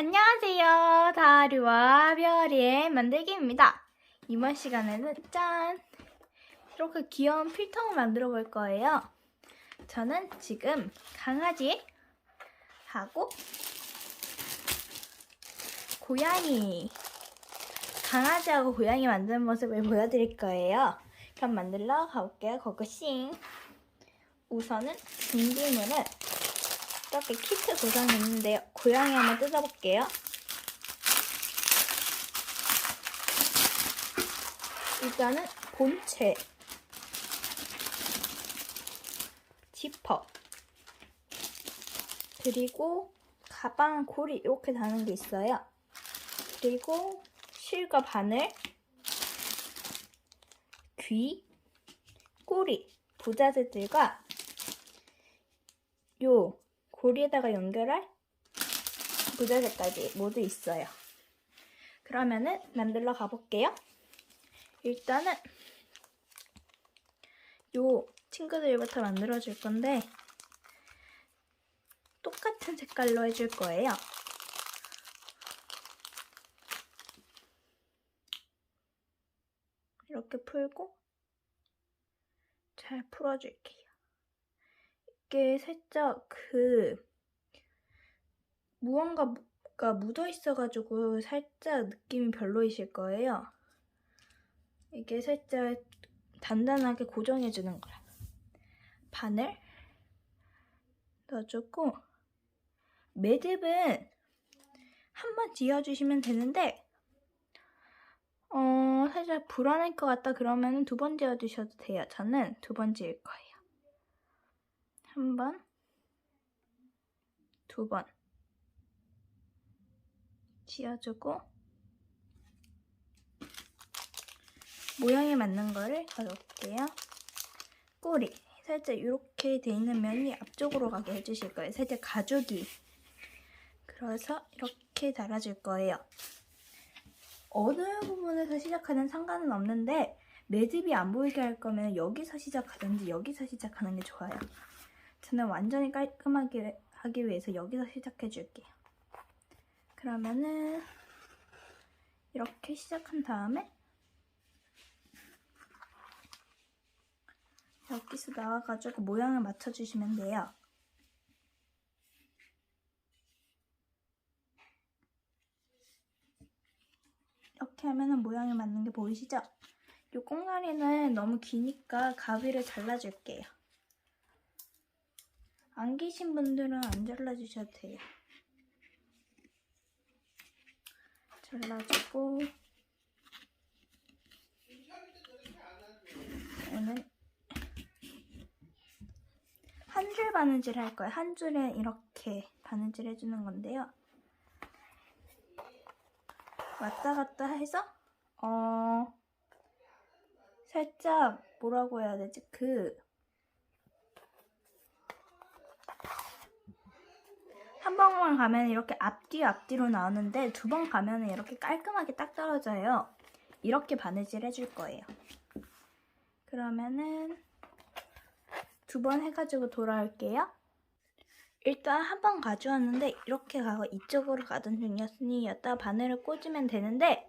안녕하세요. 다루와 별이의 만들기입니다. 이번 시간에는 짠! 이렇게 귀여운 필통을 만들어 볼 거예요. 저는 지금 강아지 하고 고양이 강아지하고 고양이 만드는 모습을 보여드릴 거예요. 그럼 만들러 가볼게요. 고고싱! 우선은 준비물은 이렇게 키트 구성이 있는데요. 고양이 한번 뜯어볼게요. 일단은 본체, 지퍼, 그리고 가방 고리 이렇게 다는 게 있어요. 그리고 실과 바늘, 귀, 꼬리, 부자재들과 요 고리에다가 연결할 부자재까지 모두 있어요. 그러면은 만들러 가볼게요. 일단은 요 친구들부터 만들어 줄 건데 똑같은 색깔로 해줄 거예요. 이렇게 풀고 잘 풀어줄게요. 이게 살짝 그 무언가가 묻어 있어가지고 살짝 느낌이 별로이실 거예요. 이게 살짝 단단하게 고정해주는 거야. 바늘 넣어주고 매듭은 한 번 지어주시면 되는데 어 살짝 불안할 것 같다 그러면 두 번 지어주셔도 돼요. 저는 두 번 지을 거예요. 한 번, 두 번 지어주고 모양에 맞는 거를 가져올게요. 꼬리 살짝 이렇게 돼 있는 면이 앞쪽으로 가게 해주실 거예요. 살짝 가죽이 그래서 이렇게 달아줄 거예요. 어느 부분에서 시작하는 상관은 없는데 매듭이 안 보이게 할 거면 여기서 시작하든지 여기서 시작하는 게 좋아요. 저는 완전히 깔끔하게 하기 위해서 여기서 시작해 줄게요. 그러면은 이렇게 시작한 다음에 여기서 나와가지고 모양을 맞춰주시면 돼요. 이렇게 하면은 모양이 맞는 게 보이시죠? 이 꽁다리는 너무 기니까 가위를 잘라줄게요. 안 계신 분들은 안 잘라주셔도 돼요. 잘라주고 오늘 한 줄 바느질 할 거예요. 한 줄에 이렇게 바느질 해주는 건데요. 왔다 갔다 해서 어 살짝 뭐라고 해야 되지 그 한 번만 가면 이렇게 앞뒤 앞뒤로 나오는데 두 번 가면 이렇게 깔끔하게 딱 떨어져요. 이렇게 바느질 해줄 거예요. 그러면은 두 번 해가지고 돌아올게요. 일단 한 번 가져왔는데 이렇게 가고 이쪽으로 가던 중이었으니 여기다 바늘을 꽂으면 되는데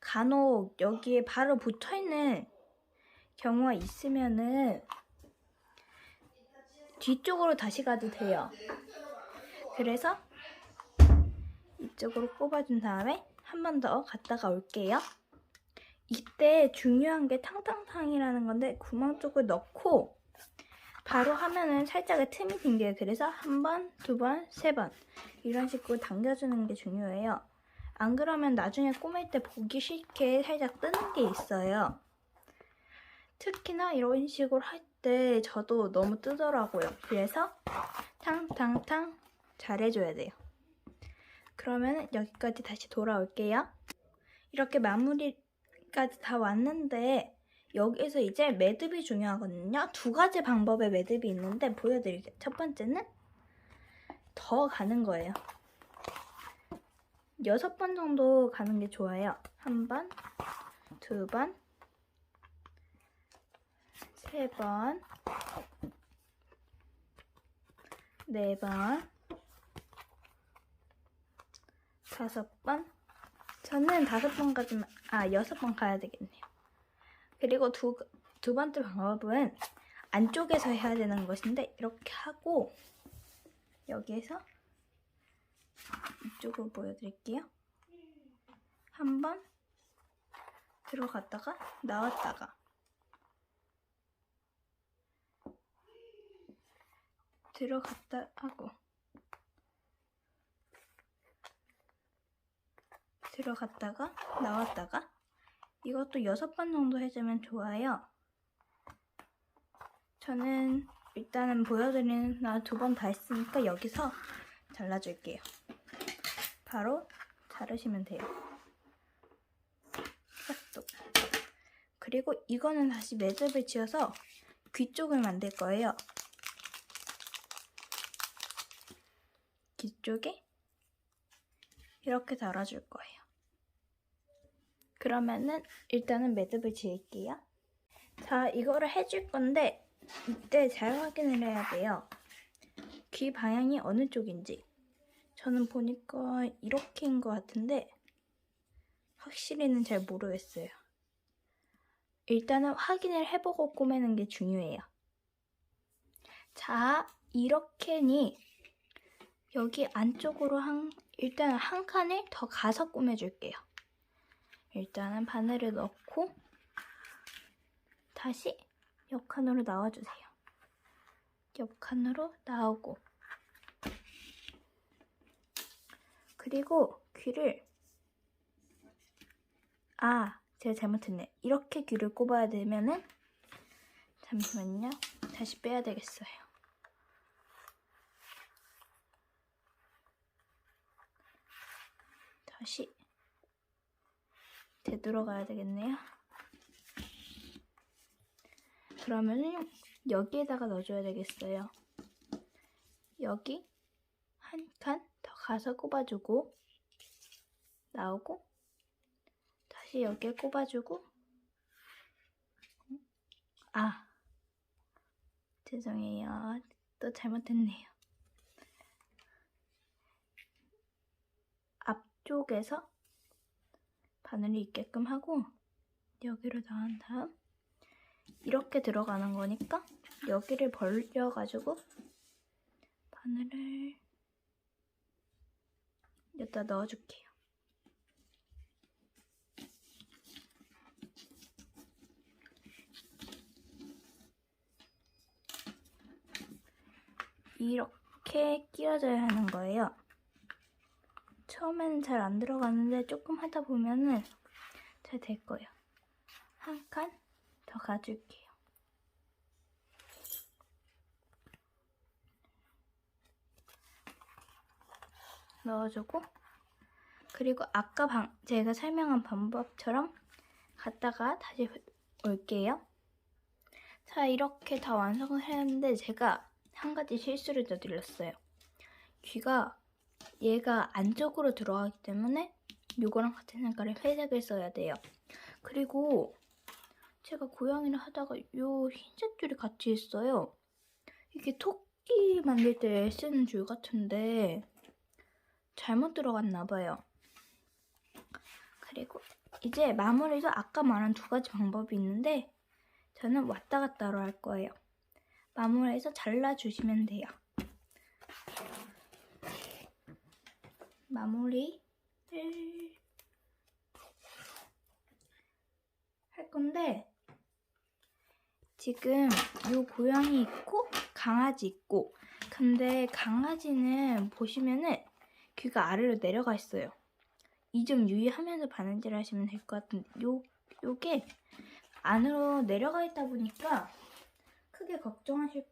간혹 여기에 바로 붙어있는 경우가 있으면은 뒤쪽으로 다시 가도 돼요. 그래서 이쪽으로 꼽아준 다음에 한 번 더 갔다가 올게요. 이때 중요한 게 탕탕탕이라는 건데 구멍 쪽을 넣고 바로 하면은 살짝의 틈이 생겨요. 그래서 한 번, 두 번, 세 번 이런 식으로 당겨주는 게 중요해요. 안 그러면 나중에 꾸밀 때 보기 싫게 살짝 뜨는 게 있어요. 특히나 이런 식으로 할 때 저도 너무 뜨더라고요. 그래서 탕탕탕 잘해줘야 돼요. 그러면 여기까지 다시 돌아올게요. 이렇게 마무리까지 다 왔는데 여기서 이제 매듭이 중요하거든요. 두 가지 방법의 매듭이 있는데 보여드릴게요. 첫 번째는 더 가는 거예요. 여섯 번 정도 가는 게 좋아요. 한 번, 두 번, 세 번, 네 번, 다섯 번. 저는 다섯 번까지만, 아, 여섯 번 가야 되겠네요. 그리고 두, 두 번째 방법은 안쪽에서 해야 되는 것인데, 이렇게 하고, 여기에서 이쪽으로 보여드릴게요. 한 번 들어갔다가 나왔다가 들어갔다 하고 들어갔다가 나왔다가 이것도 여섯 번 정도 해주면 좋아요. 저는 일단은 보여드리는 나두 번 다 했으니까 여기서 잘라줄게요. 바로 자르시면 돼요. 싹둑. 그리고 이거는 다시 매듭을 지어서 귀 쪽을 만들 거예요. 귀 쪽에 이렇게 달아줄 거예요. 그러면은 일단은 매듭을 지을게요. 자, 이거를 해줄 건데 이때 잘 확인을 해야 돼요. 귀 방향이 어느 쪽인지. 저는 보니까 이렇게인 것 같은데 확실히는 잘 모르겠어요. 일단은 확인을 해보고 꾸미는 게 중요해요. 자, 이렇게니 여기 안쪽으로 한 일단 한 칸을 더 가서 꾸며줄게요. 일단은 바늘을 넣고 다시 옆 칸으로 나와주세요. 옆 칸으로 나오고. 그리고 귀를 아 제가 잘못했네. 이렇게 귀를 꼽아야 되면은 잠시만요. 다시 빼야 되겠어요. 다시 되돌아가야 되겠네요. 그러면은 여기에다가 넣어줘야 되겠어요. 여기 한 칸 더 가서 꼽아주고 나오고 다시 여기에 꼽아주고 아 죄송해요. 또 잘못했네요. 앞쪽에서 바늘이 있게끔 하고 여기로 나온 다음 이렇게 들어가는 거니까 여기를 벌려가지고 바늘을 여기다 넣어줄게요. 이렇게 끼워줘야 하는 거예요. 처음에는 잘 안 들어가는데 조금 하다 보면은 잘 될 거예요. 한 칸 더 가줄게요. 넣어주고 그리고 아까 방, 제가 설명한 방법처럼 갔다가 다시 올게요. 자 이렇게 다 완성을 했는데 제가 한 가지 실수를 저질렀어요. 귀가 얘가 안쪽으로 들어가기 때문에 이거랑 같은 색깔의 회색을 써야 돼요. 그리고 제가 고양이를 하다가 요 흰색 줄이 같이 있어요. 이게 토끼 만들 때 쓰는 줄 같은데 잘못 들어갔나 봐요. 그리고 이제 마무리도 아까 말한 두 가지 방법이 있는데 저는 왔다 갔다로 할 거예요. 마무리해서 잘라주시면 돼요. 마무리를 할 건데 지금 요 고양이 있고 강아지 있고 근데 강아지는 보시면은 귀가 아래로 내려가 있어요. 이 점 유의하면서 바느질 하시면 될 것 같은데 요 요게 안으로 내려가 있다 보니까 크게 걱정하실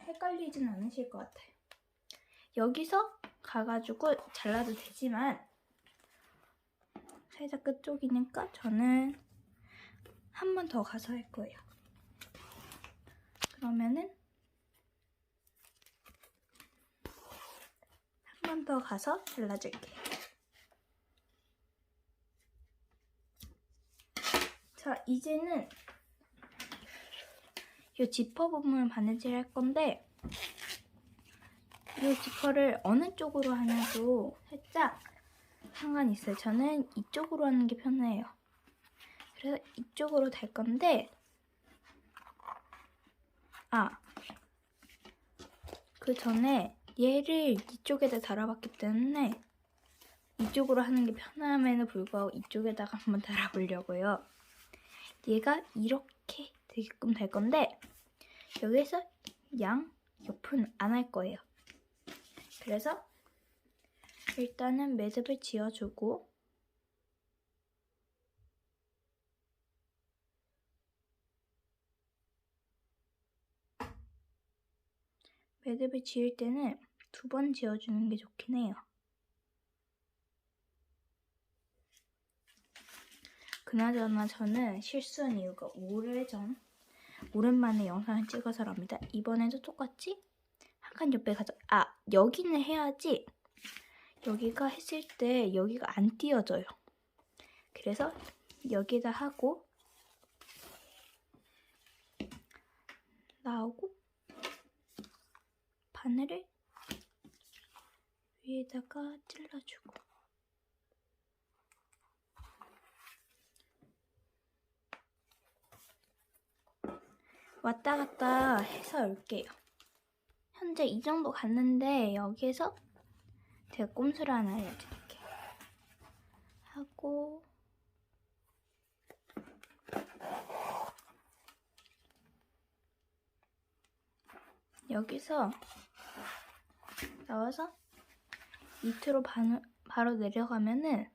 헷갈리진 않으실 것 같아요. 여기서 가가지고 잘라도 되지만 살짝 끝쪽이니까 저는 한 번 더 가서 할 거예요. 그러면은 한 번 더 가서 잘라줄게요. 자, 이제는 이 지퍼 부분을 바느질 할 건데 이 지퍼를 어느 쪽으로 하냐도 살짝 상관이 있어요. 저는 이쪽으로 하는 게 편해요. 그래서 이쪽으로 달 건데, 아, 그 전에 얘를 이쪽에다 달아봤기 때문에 이쪽으로 하는 게 편함에도 불구하고 이쪽에다가 한번 달아보려고요. 얘가 이렇게 되게끔 될 건데 여기서 양 옆은 안 할 거예요. 그래서 일단은 매듭을 지어주고 매듭을 지을 때는 두 번 지어주는 게 좋긴 해요. 그나저나 저는 실수한 이유가 오래전 오랜만에 영상을 찍어서랍니다. 이번에도 똑같이 한 칸 옆에 가져 아 여기는 해야지 여기가 했을 때 여기가 안 띄어져요. 그래서 여기다 하고 나오고 바늘을 위에다가 찔러주고 왔다 갔다 해서 올게요. 현재 이 정도 갔는데 여기에서 제가 꼼수를 하나 알려드릴게요. 하고 여기서 나와서 밑으로 바로, 바로 내려가면은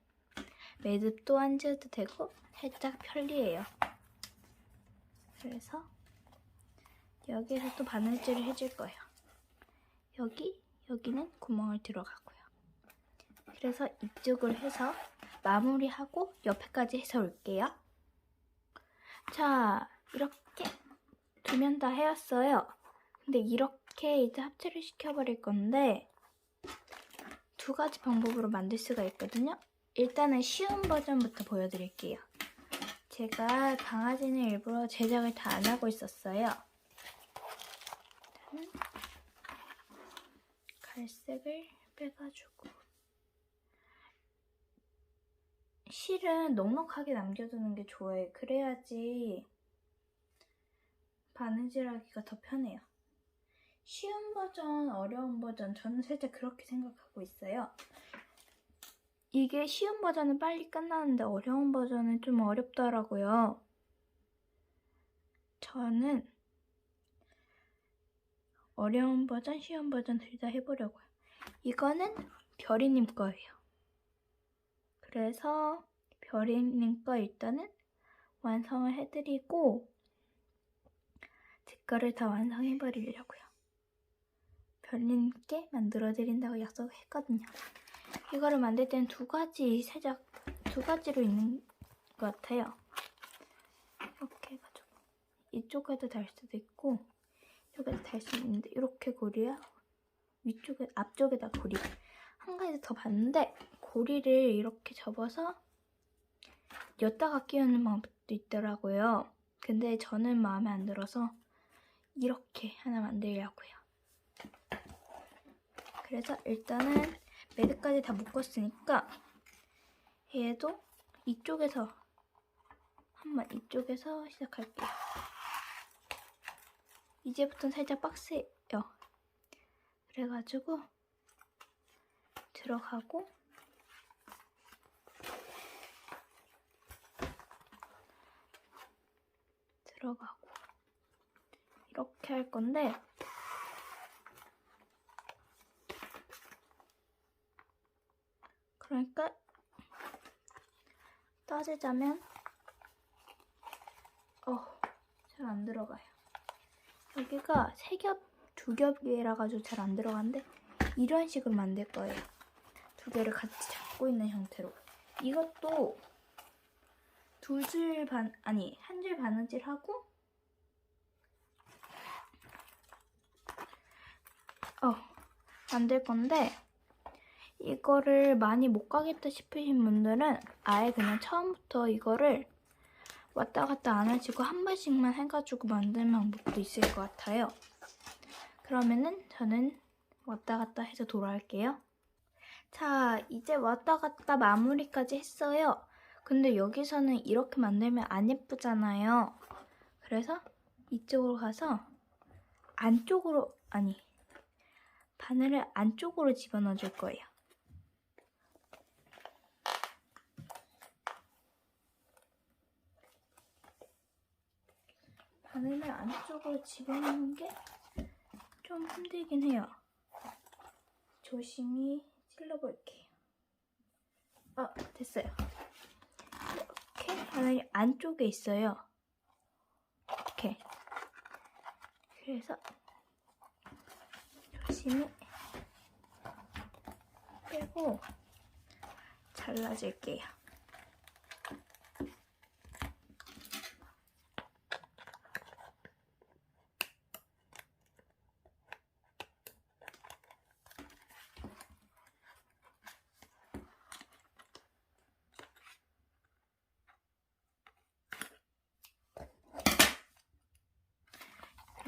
매듭도 안 지어도 되고 살짝 편리해요. 그래서 여기에서 또 바늘질을 해줄 거예요. 여기, 여기는 구멍을 들어가고요. 그래서 이쪽을 해서 마무리하고 옆에까지 해서 올게요. 자, 이렇게 두 면 다 해왔어요. 근데 이렇게 이제 합체를 시켜버릴 건데 두 가지 방법으로 만들 수가 있거든요. 일단은 쉬운 버전부터 보여드릴게요. 제가 강아지는 일부러 제작을 다 안 하고 있었어요. 일단은 갈색을 빼가지고 실은 넉넉하게 남겨두는 게 좋아요. 그래야지 바느질하기가 더 편해요. 쉬운 버전, 어려운 버전, 저는 살짝 그렇게 생각하고 있어요. 이게 쉬운 버전은 빨리 끝나는데 어려운 버전은 좀 어렵더라고요. 저는 어려운 버전, 쉬운 버전 둘 다 해보려고요. 이거는 별이님 거예요. 그래서 별이님 거 일단은 완성을 해드리고 제 거를 다 완성해버리려고요. 별님께 만들어드린다고 약속했거든요. 이거를 만들 때는 두 가지 살짝 두 가지로 있는 것 같아요. 이렇게 해가지고 이쪽에도 달 수도 있고 이쪽에도 달수 있는데 이렇게 고리야 위쪽에 앞쪽에다 고리 한 가지 더 봤는데 고리를 이렇게 접어서 엿다가 끼우는 방법도 있더라고요. 근데 저는 마음에 안 들어서 이렇게 하나 만들려고요. 그래서 일단은 매듭까지 다 묶었으니까 얘도 이쪽에서 한번 이쪽에서 시작할게요. 이제부터는 살짝 빡세요. 그래가지고 들어가고 들어가고 이렇게 할 건데 그러니까 따지자면 어, 잘 안 들어가요. 여기가 세 겹, 두 겹이라 가지고 잘 안 들어가는데 이런 식으로 만들 거예요. 두 개를 같이 잡고 있는 형태로. 이것도 두 줄 반, 아니, 한 줄 바느질 하고 어, 만들 건데 이거를 많이 못 가겠다 싶으신 분들은 아예 그냥 처음부터 이거를 왔다 갔다 안 하시고 한 번씩만 해가지고 만드는 방법도 있을 것 같아요. 그러면은 저는 왔다 갔다 해서 돌아올게요. 자, 이제 왔다 갔다 마무리까지 했어요. 근데 여기서는 이렇게 만들면 안 예쁘잖아요. 그래서 이쪽으로 가서 안쪽으로, 아니, 바늘을 안쪽으로 집어넣어 줄 거예요. 바늘을 안쪽으로 집어넣는 게 좀 힘들긴 해요. 조심히 찔러볼게요. 어, 됐어요. 이렇게 바늘이 안쪽에 있어요. 이렇게. 그래서 조심히 빼고 잘라줄게요.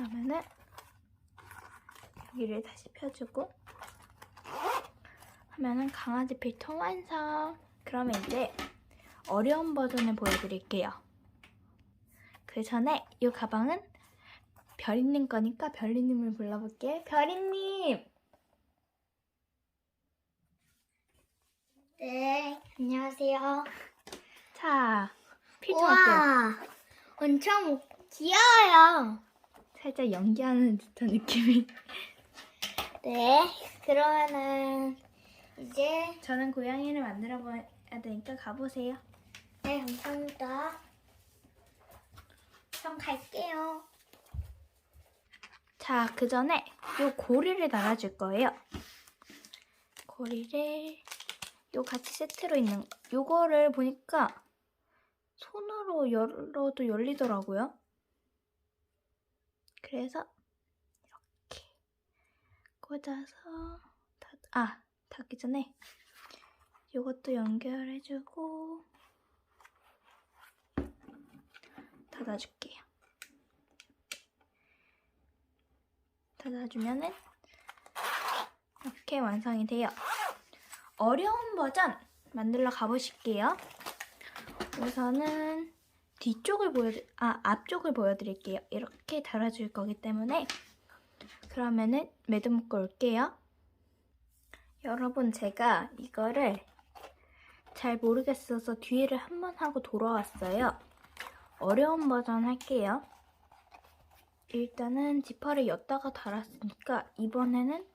그러면은 여기를 다시 펴주고 하면은 강아지 필통 완성. 그러면 이제 어려운 버전을 보여드릴게요. 그 전에 이 가방은 별이님 거니까 별이님을 불러볼게. 별이님. 네, 안녕하세요. 자, 필통 어때요? 우와, 엄청 귀여워요. 살짝 연기하는 듯한 느낌이. 네, 그러면은 이제 저는 고양이를 만들어 봐야 되니까 가보세요. 네, 감사합니다. 그럼 갈게요. 자, 그 전에 요 고리를 달아줄 거예요. 고리를 요 같이 세트로 있는 거. 요거를 보니까 손으로 열어도 열리더라고요. 그래서 이렇게 꽂아서 닫, 아, 닫기 전에 요것도 연결해주고 닫아줄게요. 닫아주면은 이렇게 완성이 돼요. 어려운 버전 만들러 가보실게요. 우선은 뒤쪽을 보여, 아 앞쪽을 보여드릴게요. 이렇게 달아줄 거기 때문에 그러면은 매듭 묶어 올게요. 여러분 제가 이거를 잘 모르겠어서 뒤를 한 번 하고 돌아왔어요. 어려운 버전 할게요. 일단은 지퍼를 엿다가 달았으니까 이번에는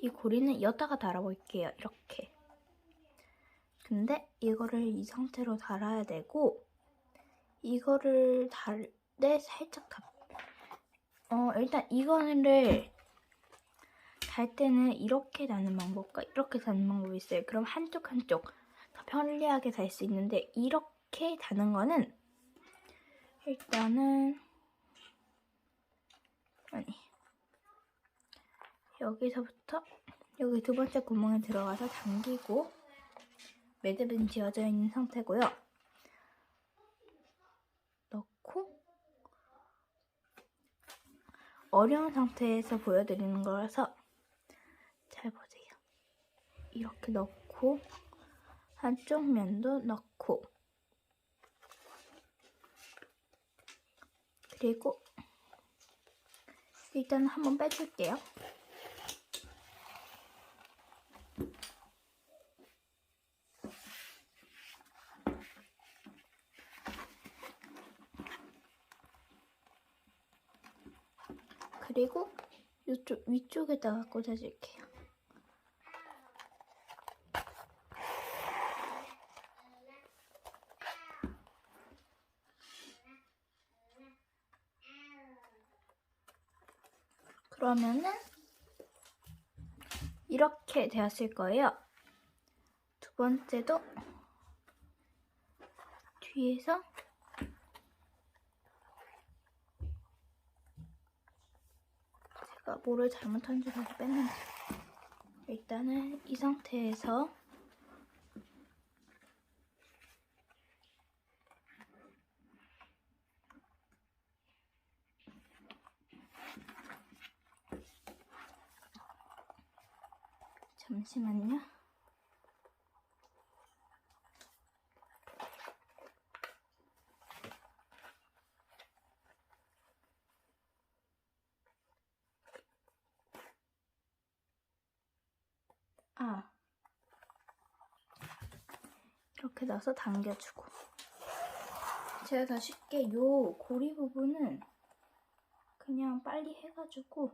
이 고리는 엿다가 달아볼게요. 이렇게. 근데 이거를 이 상태로 달아야 되고 이거를 달 때 살짝 다... 어 일단 이거를 달 때는 이렇게 다는 방법과 이렇게 다는 방법이 있어요. 그럼 한쪽 한쪽 더 편리하게 달 수 있는데 이렇게 다는 거는 일단은 아니 여기서부터 여기 두 번째 구멍에 들어가서 당기고 매듭은 지어져 있는 상태고요. 넣고 어려운 상태에서 보여드리는 거라서 잘 보세요. 이렇게 넣고 한쪽 면도 넣고 그리고 일단 한번 빼줄게요. 그리고 이쪽 위쪽에다가 꽂아줄게요. 그러면은 이렇게 되었을 거예요. 두 번째도 뒤에서 제가 뭐를 잘못한 줄 알고 뺐는데 일단은 이 상태에서 잠시만요. 파 이렇게 넣어서 당겨주고 제가 더 쉽게 요 고리 부분은 그냥 빨리 해가지고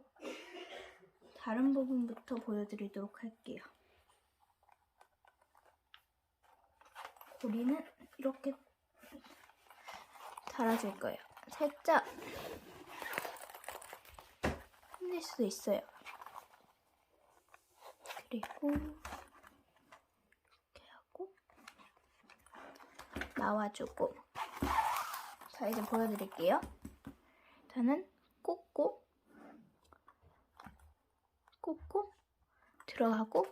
다른 부분부터 보여드리도록 할게요. 고리는 이렇게 달아줄 거예요. 살짝 힘들 수도 있어요. 그리고 이렇게 하고 나와주고 자 이제 보여드릴게요. 저는 꽂고 꽂고 들어가고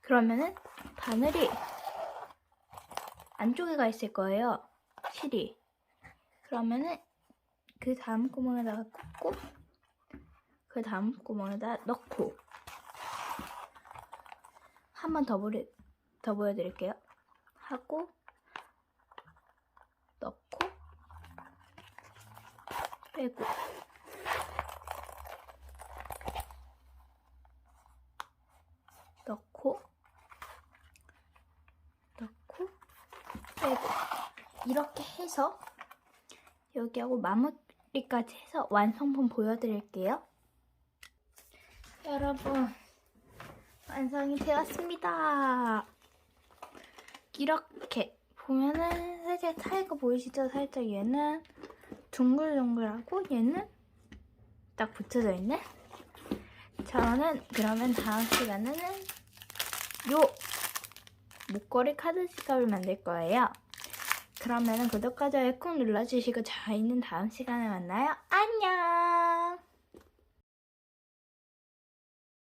그러면은 바늘이 안쪽에 가 있을 거예요. 실이. 그러면은 그 다음 구멍에다가 꽂고 그 다음 구멍에다 넣고 한 번 더 보리, 더 보여드릴게요. 하고 넣고 빼고 넣고 넣고 빼고 이렇게 해서 여기하고 마무리까지 해서 완성품 보여드릴게요. 여러분 완성이 되었습니다. 이렇게 보면은 살짝 차이가 보이시죠? 살짝 얘는 둥글둥글하고 얘는 딱 붙여져 있네. 저는 그러면 다음 시간에는 요 목걸이 카드 지갑을 만들 거예요. 그러면은 구독과 좋아요 꾹 눌러주시고 저희는 다음 시간에 만나요. 안녕!